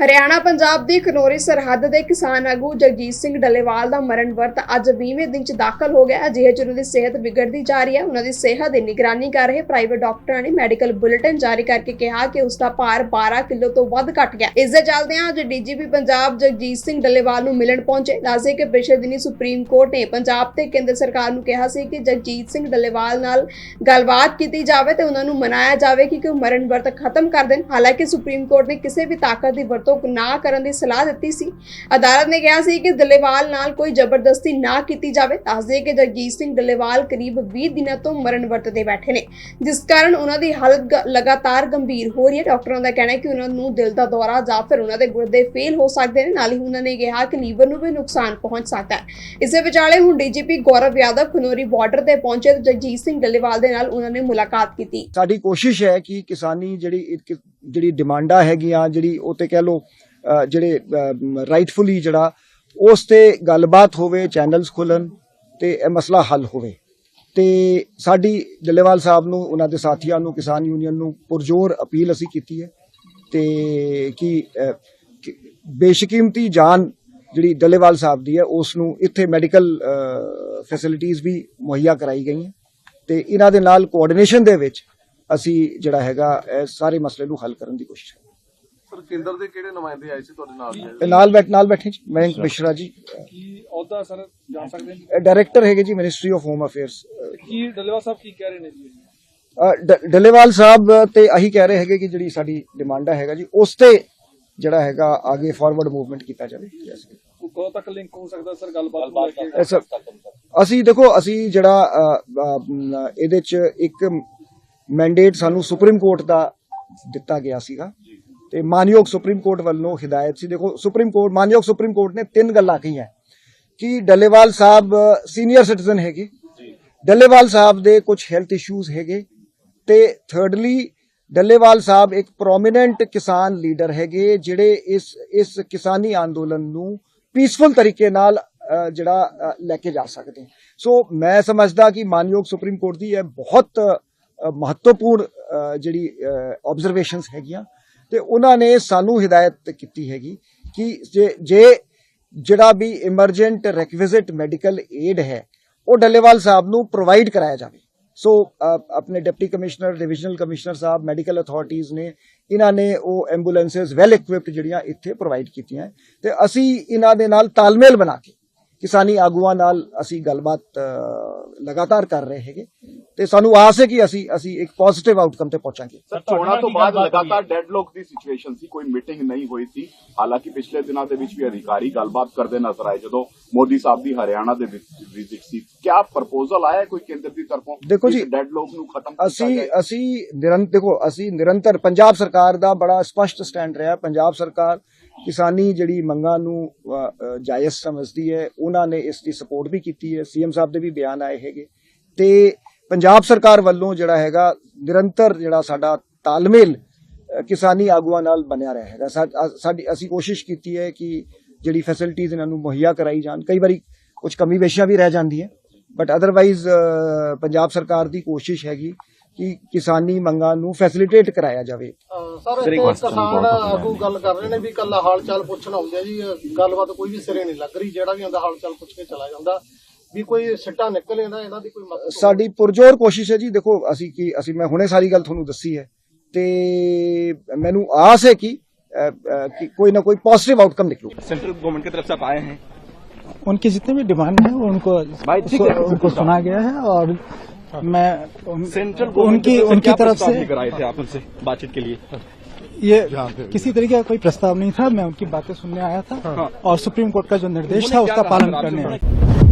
ਹਰਿਆਣਾ ਪੰਜਾਬ ਦੀ ਖਨੋਰੀ ਸਰਹੱਦ ਦੇ ਕਿਸਾਨ ਆਗੂ ਜਗਜੀਤ ਸਿੰਘ ਡੱਲੇਵਾਲ ਦਾ ਮਰਨ ਵਰਤ ਅੱਜ 20ਵੇਂ ਦਿਨ ਚ ਦਾਖਲ ਹੋ ਗਿਆ। ਅਜਿਹੇ ਚ ਉਹਨਾਂ ਦੀ ਸਿਹਤ ਵਿਗੜਦੀ ਜਾ ਰਹੀ ਹੈ। ਉਹਨਾਂ ਦੀ ਸਿਹਤ ਦੀ ਨਿਗਰਾਨੀ ਕਰ ਰਹੇ ਪ੍ਰਾਈਵੇਟ ਡਾਕਟਰਾਂ ਨੇ ਮੈਡੀਕਲ ਬੁਲੇਟਿਨ ਜਾਰੀ ਕਰਕੇ ਕਿਹਾ ਕਿ ਉਸ ਦਾ ਭਾਰ 12 ਕਿਲੋ ਤੋਂ ਵੱਧ ਘਟ ਗਿਆ। ਇਸ ਦੇ ਚੱਲਦਿਆਂ ਅੱਜ ਡੀਜੀਪੀ ਪੰਜਾਬ ਜਗਜੀਤ ਸਿੰਘ ਡੱਲੇਵਾਲ ਨੂੰ ਮਿਲਣ ਪਹੁੰਚੇ। ਦੱਸਦੇ ਕਿ ਪਿਛਲੇ ਦਿਨੀ ਸੁਪਰੀਮ ਕੋਰਟ ਨੇ ਪੰਜਾਬ ਤੇ ਕੇਂਦਰ ਸਰਕਾਰ ਨੂੰ ਕਿਹਾ ਸੀ ਕਿ ਜਗਜੀਤ ਸਿੰਘ ਡੱਲੇਵਾਲ ਨਾਲ ਗੱਲਬਾਤ ਕੀਤੀ ਜਾਵੇ ਤੇ ਉਹਨਾਂ ਨੂੰ ਮਨਾਇਆ ਜਾਵੇ ਕਿ ਉਹ ਮਰਨ ਵਰਤ ਖਤਮ ਕਰ ਦੇਣ। ਹਾਲਾਂਕਿ ਸੁਪਰੀਮ ਕੋਰਟ ਨੇ ਕਿਸੇ ਵੀ ਤਾਕਤ ਦੀ ਵਰਤੋਂ ਨਾ ਕਰਨ ਦੀ ਸਲਾਹ ਦਿੱਤੀ ਸੀ। ਅਦਾਲਤ ਨੇ ਕਿਹਾ ਸੀ ਕਿ ਡੱਲੇਵਾਲ ਨਾਲ ਕੋਈ ਜ਼ਬਰਦਸਤੀ ਨਾ ਕੀਤੀ ਜਾਵੇ। ਦੱਸਦੇ ਕਿ ਜਗਜੀਤ ਸਿੰਘ ਡੱਲੇਵਾਲ ਕਰੀਬ 20 ਦਿਨਾਂ ਤੋਂ ਮਰਨ ਵਰਤ ਤੇ ਬੈਠੇ ਨੇ। ਜਿਸ ਕਾਰਨ ਉਹਨਾਂ ਦੀ ਹਾਲਤ ਲਗਾਤਾਰ ਗੰਭੀਰ ਹੋ ਰਹੀ ਹੈ। ਡਾਕਟਰਾਂ ਦਾ ਕਹਿਣਾ ਹੈ ਕਿ ਉਹਨਾਂ ਨੂੰ ਦਿਲ ਦਾ ਦੌਰਾ ਜਾਂ ਫਿਰ ਉਹਨਾਂ ਦੇ ਗੁਰਦੇ ਫੇਲ ਹੋ ਸਕਦੇ ਨੇ। ਨਾਲ ਹੀ ਉਹਨਾਂ ਨੇ ਕਿਹਾ ਕਿ ਲੀਵਰ ਨੂੰ ਵੀ ਨੁਕਸਾਨ ਪਹੁੰਚ ਸਕਦਾ ਹੈ। ਇਸੇ ਵਿਚਾਲੇ ਹੁਣ ਡੀਜੀਪੀ ਗੌਰਵ ਯਾਦਵ ਖਨੋਰੀ ਬਾਰਡਰ ਤੇ ਪਹੁੰਚੇ ਤੇ ਜਗਜੀਤ ਸਿੰਘ ਡੱਲੇਵਾਲ ਦੇ ਨਾਲ ਉਹਨਾਂ ਨੇ ਮੁਲਾਕਾਤ ਕੀਤੀ। ਸਾਡੀ ਕੋਸ਼ਿਸ਼ ਹੈ ਕਿ ਕਿਸਾਨੀ ਜਿਹੜੀ ਜਿਹੜੀ ਡਿਮਾਂਡਾਂ ਹੈਗੀਆਂ, ਜਿਹੜੀ ਉਹ ਤੇ ਕਹਿ ਲੋ ਜਿਹੜੇ ਰਾਈਟਫੁਲੀ ਜਿਹੜਾ, ਉਸ ਤੇ ਗੱਲਬਾਤ ਹੋਵੇ ਚੈਨਲਸ ਖੁੱਲਣ ਤੇ ਇਹ ਮਸਲਾ ਹੱਲ ਹੋਵੇ। ਤੇ ਸਾਡੀ ਡੱਲੇਵਾਲ ਸਾਹਿਬ ਨੂੰ, ਉਹਨਾਂ ਦੇ ਸਾਥੀਆਂ ਨੂੰ, ਕਿਸਾਨ ਯੂਨੀਅਨ ਨੂੰ ਪੁਰਜੋਰ ਅਪੀਲ ਅਸੀਂ ਕੀਤੀ ਹੈ ਤੇ ਕਿ ਕਿ ਬੇਸ਼ਕੀਮਤੀ ਜਾਨ ਜਿਹੜੀ ਡੱਲੇਵਾਲ ਸਾਹਿਬ ਦੀ ਹੈ, ਉਸ ਨੂੰ ਇੱਥੇ ਮੈਡੀਕਲ ਫੈਸਿਲਿਟੀਆਂ ਵੀ ਮੁਹੱਈਆ ਕਰਾਈ ਗਈਆਂ। ਤੇ ਇਹਨਾਂ ਦੇ ਨਾਲ ਕੋਆਰਡੀਨੇਸ਼ਨ ਦੇ ਵਿੱਚ ਅਸੀਂ ਜਿਹੜਾ ਹੈਗਾ ਇਹ ਸਾਰੇ ਮਸਲੇ ਨੂੰ ਹੱਲ ਕਰਨ ਦੀ ਕੋਸ਼ਿਸ਼ ਕਰਾਂਗੇ। ਸਰ ਕੇਂਦਰ ਦੇ ਕਿਹੜੇ ਨੁਮਾਇੰਦੇ ਆਏ ਸੀ ਤੁਹਾਡੇ ਨਾਲ ਜੀ? ਨਾਲ ਬੈਠ ਨਾਲ ਬੈਠੇ ਜੀ। ਮਯੰਕ ਮਿਸ਼ਰਾ ਜੀ। ਕੀ ਅਹੁਦਾ ਸਰ ਜਾਣ ਸਕਦੇ ਨੇ? ਡਾਇਰੈਕਟਰ ਹੈਗੇ ਜੀ ਮਿਨਿਸਟਰੀ ਆਫ ਹੋਮ ਅਫੇਅਰਸ। ਕੀ ਡੱਲੇਵਾਲ ਸਾਹਿਬ ਕੀ ਕਹਿ ਰਹੇ ਨੇ ਜੀ? ਡੱਲੇਵਾਲ ਸਾਹਿਬ ਤੇ ਆਹੀ ਕਹਿ ਰਹੇ ਹੈਗੇ ਕਿ ਜਿਹੜੀ ਸਾਡੀ ਡਿਮਾਂਡਾ ਹੈਗਾ ਜੀ ਉਸ ਤੇ ਜਿਹੜਾ ਹੈਗਾ ਅੱਗੇ ਫਾਰਵਰਡ ਮੂਵਮੈਂਟ ਕੀਤਾ ਜਾਵੇ। ਕਦੋਂ ਤੱਕ ਲਿੰਕ ਹੋ ਸਕਦਾ ਸਰ ਗੱਲਬਾਤ ਅਸੀਂ ਦੇਖੋ ਅਸੀਂ ਜਿਹੜਾ ਇਹਦੇ ਚ ਇੱਕ ਮੈਂਡੇਟ ਸਾਨੂੰ ਸੁਪਰੀਮ ਕੋਰਟ ਦਾ ਦਿੱਤਾ ਗਿਆ ਸੀਗਾ। ਤੇ ਮਾਨਯੋਗ ਸੁਪਰੀਮ ਕੋਰਟ ਵੱਲੋਂ ਹਦਾਇਤ ਸੀ। ਦੇਖੋ ਸੁਪਰੀਮ ਕੋਰਟ ਮਾਨਯੋਗ ਸੁਪਰੀਮ ਕੋਰਟ ਨੇ ਤਿੰਨ ਗੱਲਾਂ ਕਹੀਆਂ। ਕਿ ਡੱਲੇਵਾਲ ਸਾਹਿਬ ਸੀਨੀਅਰ ਸਿਟੀਜ਼ਨ ਹੈਗੇ? ਡੱਲੇਵਾਲ ਸਾਹਿਬ ਦੇ ਕੁਝ ਹੈਲਥ ਇਸ਼ੂਜ਼ ਹੈਗੇ। ਤੇ ਥਰਡਲੀ ਡੱਲੇਵਾਲ ਸਾਹਿਬ ਇੱਕ ਪ੍ਰੋਮਿਨੈਂਟ ਕਿਸਾਨ ਲੀਡਰ ਹੈਗੇ, ਜਿਹੜੇ ਇਸ ਇਸ ਕਿਸਾਨੀ ਅੰਦੋਲਨ ਨੂੰ ਪੀਸਫੁਲ ਤਰੀਕੇ ਨਾਲ ਜਿਹੜਾ ਲੈ ਕੇ ਜਾ ਸਕਦੇ। ਸੋ ਮੈਂ ਸਮਝਦਾ ਕਿ ਮਾਨਯੋਗ ਸੁਪਰੀਮ ਕੋਰਟ ਦੀ ਇਹ ਬਹੁਤ ਮਹੱਤਵਪੂਰਨ ਜਿਹੜੀ ਆਬਜ਼ਰਵੇਸ਼ਨਸ ਹੈਗੀਆਂ ਤੇ ਉਹਨਾਂ ਨੇ ਸਾਨੂੰ ਹਦਾਇਤ ਕੀਤੀ ਹੈਗੀ ਕਿ ਜੇ ਜੇ ਜਿਹੜਾ ਵੀ ਇਮਰਜੈਂਟ ਰੈਕਵਿਜ਼ਿਟ ਮੈਡੀਕਲ ਏਡ ਹੈ, ਉਹ ਡੱਲੇਵਾਲ ਸਾਹਿਬ ਨੂੰ ਪ੍ਰੋਵਾਈਡ ਕਰਾਇਆ ਜਾਵੇ। ਸੋ ਆਪਣੇ ਡਿਪਟੀ ਕਮਿਸ਼ਨਰ ਡਿਵੀਜ਼ਨਲ ਕਮਿਸ਼ਨਰ ਸਾਹਿਬ ਮੈਡੀਕਲ ਅਥਾਰਟੀਆਂ ਨੇ, ਇਹਨਾਂ ਨੇ ਉਹ ਐਂਬੂਲੈਂਸਸ ਵੈਲ ਇਕਵਿਪਡ ਜਿਹੜੀਆਂ ਇੱਥੇ ਪ੍ਰੋਵਾਈਡ ਕੀਤੀਆਂ ਹੈ ਤੇ ਅਸੀਂ ਇਹਨਾਂ ਦੇ ਨਾਲ ਤਾਲਮੇਲ ਬਣਾ ਕੇ ਕਿਸਾਨੀ ਆਗੂਆਂ ਨਾਲ ਅਸੀਂ ਗੱਲਬਾਤ ਲਗਾਤਾਰ ਕਰ ਰਹੇ ਹੈਗੇ। ਤੇ ਸਾਨੂੰ ਆਸ ਹੈ ਕਿ ਅਸੀਂ ਅਸੀਂ ਇੱਕ ਪੋਜ਼ਿਟਿਵ ਆਊਟਕਮ ਤੇ ਪਹੁੰਚਾਂਗੇ। ਸਰ ਚੋਣਾਂ ਤੋਂ ਬਾਅਦ ਲਗਾਤਾਰ ਡੈਡਲੌਕ ਦੀ ਸਿਚੁਏਸ਼ਨ ਸੀ ਕੋਈ ਮੀਟਿੰਗ ਨਹੀਂ ਹੋਈ ਸੀ। ਹਾਲਾਂਕਿ ਪਿਛਲੇ ਦਿਨਾਂ ਦੇ ਵਿੱਚ ਵੀ ਅਧਿਕਾਰੀ ਗੱਲਬਾਤ ਕਰਦੇ ਨਜ਼ਰ ਆਏ ਜਦੋਂ ਮੋਦੀ ਸਾਹਿਬ ਦੀ ਹਰਿਆਣਾ ਦੇ ਵਿੱਚ ਵਿਜ਼ਿਟ ਸੀ। ਕਿਆ ਪ੍ਰਪੋਜ਼ਲ ਆਇਆ ਹੈ ਕੋਈ ਕੇਂਦਰ ਦੀ ਤਰਫੋਂ? ਦੇਖੋ ਜੀ, ਡੈਡਲੌਕ ਨੂੰ ਖਤਮ ਅਸੀਂ ਅਸੀਂ ਨਿਰੰਤਰ ਦੇਖੋ ਅਸੀਂ ਨਿਰੰਤਰ ਪੰਜਾਬ ਸਰਕਾਰ ਦਾ ਬੜਾ ਸਪਸ਼ਟ ਸਟੈਂਡ ਰਿਹਾ। ਪੰਜਾਬ ਸਰਕਾਰ ਕਿਸਾਨੀ ਜਿਹੜੀ ਮੰਗਾਂ ਨੂੰ ਜਾਇਜ਼ ਸਮਝਦੀ ਹੈ। ਉਹਨਾਂ ਨੇ ਇਸ ਦੀ ਸਪੋਰਟ ਵੀ ਕੀਤੀ ਹੈ। ਸੀਐਮ ਸਾਹਿਬ ਦੇ ਵੀ ਬਿਆਨ ਆਏ ਹੈਗੇ। ਤੇ ਪੰਜਾਬ ਸਰਕਾਰ ਵੱਲੋਂ ਜਿਹੜਾ ਹੈਗਾ ਨਿਰੰਤਰ ਜਿਹੜਾ ਸਾਡਾ ਤਾਲਮੇਲ ਕਿਸਾਨੀ ਆਗੂਆਂ ਨਾਲ ਬਣਿਆ ਰਿਹਾ ਹੈਗਾ। ਸਾ- ਅ- ਸਾਡੀ ਅਸੀਂ ਕੋਸ਼ਿਸ਼ ਕੀਤੀ ਹੈ ਕਿ ਜਿਹੜੀ ਫੈਸਿਲਿਟੀਆਂ ਇਹਨਾਂ ਨੂੰ ਮੁਹੱਈਆ ਕਰਾਈ ਜਾਣ। ਕਈ ਵਾਰੀ ਕੁਝ ਕਮੀ ਪੇਸ਼ੀਆਂ ਵੀ ਰਹਿ ਜਾਂਦੀਆਂ ਬਟ ਅਦਰਵਾਈਜ਼ ਪੰਜਾਬ ਸਰਕਾਰ ਦੀ ਕੋਸ਼ਿਸ਼ ਹੈਗੀ ਕਿ ਕਿਸਾਨੀ ਮੰਗਾਂ ਨੂੰ ਫੈਸਿਲਿਟੇਟ ਕਰਾਇਆ ਜਾਵੇ। ਸਰ ਇੱਥੇ ਕਿਸਾਨ ਆਗੂ ਗੱਲ ਕਰ ਰਹੇ ਨੇ ਵੀ ਕੱਲਾ ਹਾਲ ਚਾਲ ਪੁੱਛਣ ਆਉਂਦੇ ਆ ਜੀ। ਗੱਲਬਾਤ ਕੋਈ ਵੀ ਸਿਰੇ ਨਹੀਂ ਲੱਗ ਰਹੀ। ਜਿਹੜਾ ਵੀ ਆਉਂਦਾ ਹਾਲ ਚਾਲ ਪੁੱਛ ਕੇ ਚਲਾ ਜਾਂਦਾ। ਵੀ ਕੋਈ ਸਿੱਟਾ ਨਿਕਲ ਜਾਂਦਾ ਇਹਨਾਂ ਦੀ ਕੋਈ ਮਦਦ ਸਾਡੀ ਪੁਰਜੋਰ ਕੋਸ਼ਿਸ਼ ਹੈ ਜੀ ਦੇਖੋ ਅਸੀਂ ਕੀ ਅਸੀਂ ਮੈਂ ਹੁਣੇ ਸਾਰੀ ਗੱਲ ਤੁਹਾਨੂੰ ਦੱਸੀ ਹੈ ਤੇ ਮੈਨੂੰ ਆਸ ਹੈ ਕਿ ਅ, ਅ, कि कोई ना कोई पॉजिटिव आउटकम निकलू सेंट्रल गवर्नमेंट की तरफ से आप आए हैं उनकी जितने भी डिमांड है वो उनको उसको, उनको सुना गया है और मैं उन, सेंट्रल उनकी उनकी तरफ से लेकर आए थे आप उनसे बातचीत के लिए ये किसी तरीके का कोई प्रस्ताव नहीं था मैं उनकी बातें सुनने आया था और सुप्रीम कोर्ट का जो निर्देश था उसका पालन करने आया